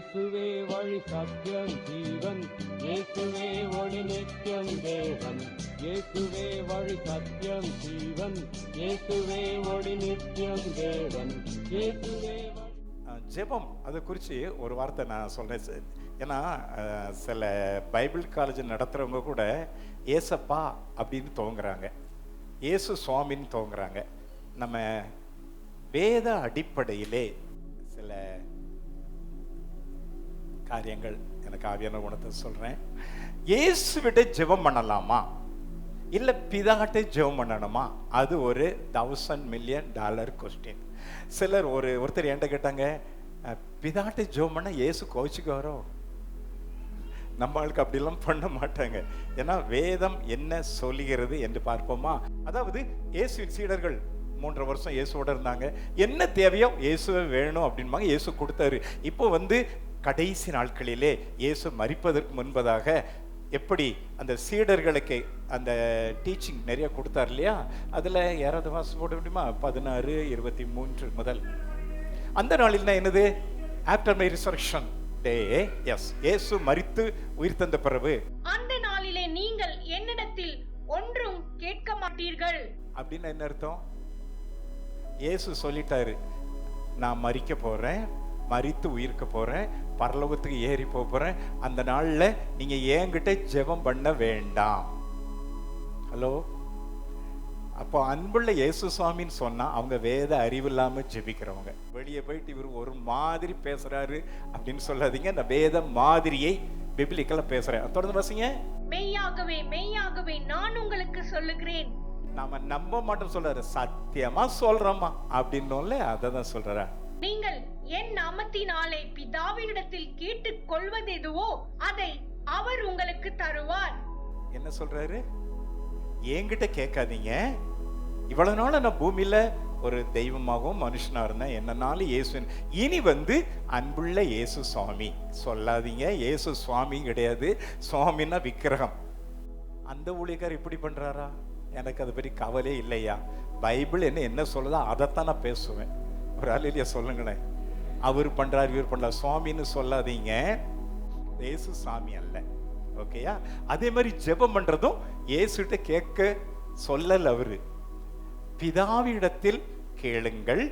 இயேசுவே வழி சத்தியம் ஜீவன். இயேசுவே ஒளி நித்தியம் தேவன். இயேசுவே வழி சத்தியம் ஜீவன். இயேசுவே ஒளி நித்தியம் தேவன். இயேசுவே ஜெபம் அதை குறித்து ஒரு வார்த்தை நான் சொல்கிறேன் சார். ஏன்னா சில பைபிள் காலேஜ் நடத்துகிறவங்க கூட ஏசப்பா அப்படின்னு துவங்குறாங்க ஏசு சுவாமின்னு துவங்குறாங்க நம்ம வேத அடிப்படையிலே காரியங்கள். எனக்கு ஆவியான குணத்தை சொல்கிறேன் இயேசுவிட ஜெபம் பண்ணலாமா? இல்லை பிதாகிட்ட ஜெபம் பண்ணணுமா? அது ஒரு தௌசண்ட் மில்லியன் டாலர் கொஸ்டின் சிலர் ஒரு ஒருத்தர் என்கிட்ட கேட்டாங்க பிதாகிட்ட ஜெபம் பண்ண இயேசு கோச்சுக்காரோ நம்ம ஆளுக்கு அப்படிலாம் பண்ண மாட்டாங்க. ஏன்னா வேதம் என்ன சொல்லுகிறது என்று பார்ப்போமா? அதாவது இயேசுவின் சீடர்கள் மூன்றரை வருஷம் இயேசுவோட இருந்தாங்க. என்ன தேவையோ இயேசுவே வேணும் அப்படின்பாங்க இயேசு கொடுத்தாரு. இப்போ வந்து கடைசி நாட்களிலே இயேசு மரிப்பதற்கு முன்பதாக எப்படி அந்த சீடர்களுக்கு அந்த டீச்சிங் நிறைய கொடுத்தார் இல்லையா? அதில் யாராவது வாசி போட முடியுமா? பதினாறு இருபத்தி மூன்று முதல். அந்த நாளில் என்னது? After my resurrection day as இயேசு மரித்து உயிர் தந்த பிறகு. அந்த நாளிலே நீங்கள் என்னிடத்தில் ஒன்றும் கேட்க மாட்டீர்கள். அப்படின்னு என்ன அர்த்தம்? இயேசு சொல்லிட்டாரு நான் மரிக்க போறேன். மரித்து உயிர்க்க போறேன் பரலோகத்துக்கு ஏறி போக போறேன். அந்த நாள்ல நீங்க என்கிட்ட ஜெபம் பண்ண வேண்டாம். ஹலோ அப்போ அன்புள்ள இயேசு சுவாமின்னு சொன்னா அவங்க வேத அறிவு இல்லாம ஜெபிக்கிறவங்க. வெளியே போயிட்டு இவர் ஒரு மாதிரி பேசுறாரு அப்படின்னு சொல்லாதீங்க. நான் வேத மாதிரியை பிபிலிக்கல பேசுறேன். தொடர்ந்து வாசிங்க. மெய்யாகவே மெய்யாகவே நான் உங்களுக்கு சொல்லுகிறேன். நாம நம்ப மாட்டோம் சொல்றாரு. சத்தியமா சொல்றோமா? அப்படின்னோம்ல அதை தான் சொல்றாரு? நீங்கள் என் நாமத்தினாலே பிதாவினிடத்தில் கேட்டுக் கொள்வது எதுவோ அதை அவர் உங்களுக்கு தருவார். என்ன சொல்றாரு? என்கிட்ட கேட்காதீங்க. இவ்வளவு நாள் நான் பூமியில ஒரு தெய்வமாகவும் மனுஷனா இருந்தேன். என்னன்னாலும் இயேசு இனி வந்து அன்புள்ள இயேசு சுவாமி. சொல்லாதீங்க. இயேசு சுவாமி கிடையாது. சுவாமின்னா விக்கிரகம். அந்த ஊழியக்கார் இப்படி பண்றாரா? எனக்கு அதை பற்றி கவலையே இல்லையா? பைபிள் என்ன என்ன சொல்லுதோ அதைத்தான் நான் பேசுவேன். ஒரு ஆள் சொல்லுங்களேன். அவர் பண்றார் இவர் பண்றார். சுவாமின்னு சொல்லாதீங்க. இயேசு சாமி அல்ல. ஓகேயா அதே மாதிரி ஜெபம் பண்றதும் இயேசுகிட்ட கேட்க சொல்லல அவரு. பிதாவிடத்தில் கேளுங்கள்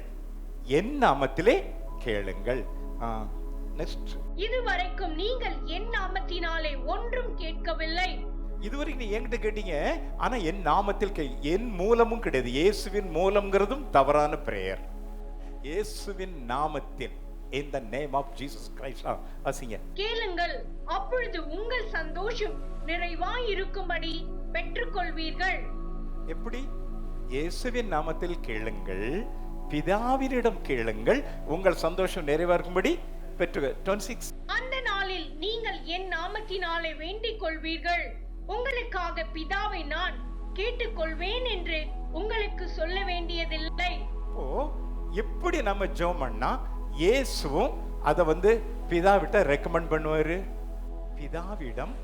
என் நாமத்திலே கேளுங்கள். நெக்ஸ்ட் இதுவரைக்கும் நீங்கள் என் நாமத்தினாலே ஒன்றும் கேட்கவில்லை. இதுவரைக்கும் நீ என்கிட்ட கேட்டீங்க ஆனா என் நாமத்தில் என் மூலமும் கிடையாது. இயேசுவின் மூலம்ங்கிறதும் தவறான பிரேயர் இயேசுவின் நாமத்தில் in the name of Jesus Christ. வாசிங்க. கேளுங்கள் அப்பொழுது உங்கள் சந்தோஷம் நிறைவாயிருக்கும்படி பெற்றுக்கொள்வீர்கள். எப்படி? இயேசுவின் நாமத்தில் கேளுங்கள் பிதாவினிடம் கேளுங்கள் உங்கள் சந்தோஷம் நிறைவேறும்படி பெற்று அந்த நாளில் நீங்கள் என் நாமத்தினாலே வேண்டிக் கொள்வீர்கள் உங்களுக்காக பிதாவை நான் கேட்டுக்கொள்வேன் என்று உங்களுக்கு சொல்ல வேண்டியதில்லை. இப்போ எப்படி நம்ம ஜெபம் பண்ணா இயேசுவும் அதை வந்து பிதாவிட்ட ரெக்கமெண்ட் பண்ணுவார்? பிதாவிடம்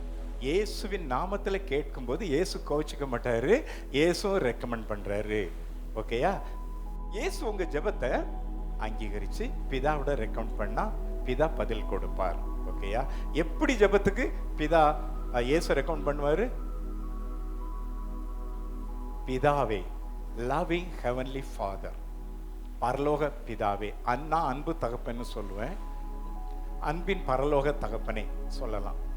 இயேசுவின் நாமத்தில் கேட்கும்போது இயேசு கோவிச்சிக்க மாட்டார் இயேசுவும் ரெக்கமெண்ட் பண்ணுறாரு ஓகேயா இயேசு உங்கள் ஜெபத்தை அங்கீகரித்து பிதாவோட ரெக்கமெண்ட் பண்ணால் பிதா பதில் கொடுப்பார். ஓகேயா எப்படி ஜெபத்துக்கு பிதா இயேசு ரெக்கமெண்ட் பண்ணுவார்? பிதாவே லவ்விங் ஹெவன்லி ஃபாதர் பரலோக பிதாவே அண்ணா அன்பு தகப்பன்னு சொல்லுவேன். அன்பின் பரலோக தகப்பனே சொல்லலாம்.